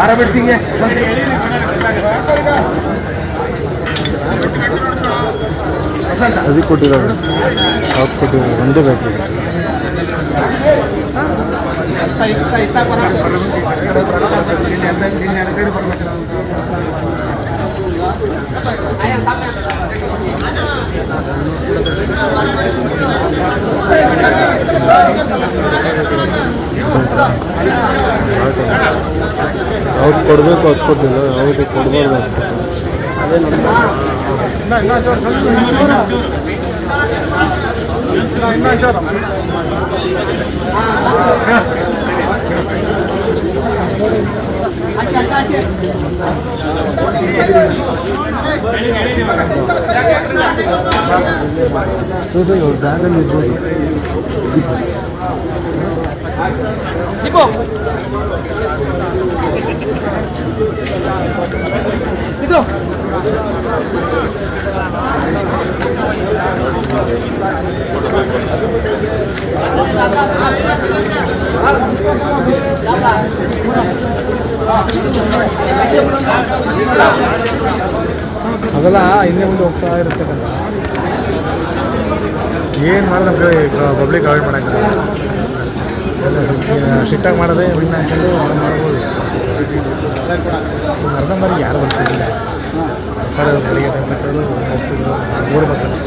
ಆರ ಬಿಡ್ಸಿಂಗೆ ವಸಂತ ಅದಕ್ಕೆ ಕೊಟ್ಟಿದ್ದಾರೆ ಅವ್ರು ಕೊಟ್ಟಿದ್ದಾರೆ ಒಂದೇ ಬೇಕು ಅವ್ರು ಕೊಡಬೇಕು ಅದು ಕೊಟ್ಟಿಲ್ಲ ಅವ್ರಿಗೆ ಕೊಡಬಾರ್ದು ಅಂತ ಇದು ಇವ್ರ ಬ್ಯಾಗಲ್ಲಿ ಇರ್ಬೋದು ಅದೆಲ್ಲ ಹಿಂದೆ ಮುಂದೆ ಹೋಗ್ತಾ ಇರ್ತಕ್ಕಂಥ ಏನು ಮಾಡಿದ್ರೆ ಪಬ್ಲಿಕ್ ಅವಾಯ್ಡ್ ಮಾಡೋಕ್ಕಾಗಲ್ಲ ಸಿಟ್ಟಾಗಿ ಮಾಡೋದೇ ವಿನ್ ಅಂತಂದು ಮಾಡ್ಬೋದು. ಮಾಡ್ಬೋದು ಮಾಡಿ ಯಾರು ಬರ್ತಿದ್ದಿಲ್ಲ ಬೆಳಿಗ್ಗೆ ಬರ್ತಾರೆ.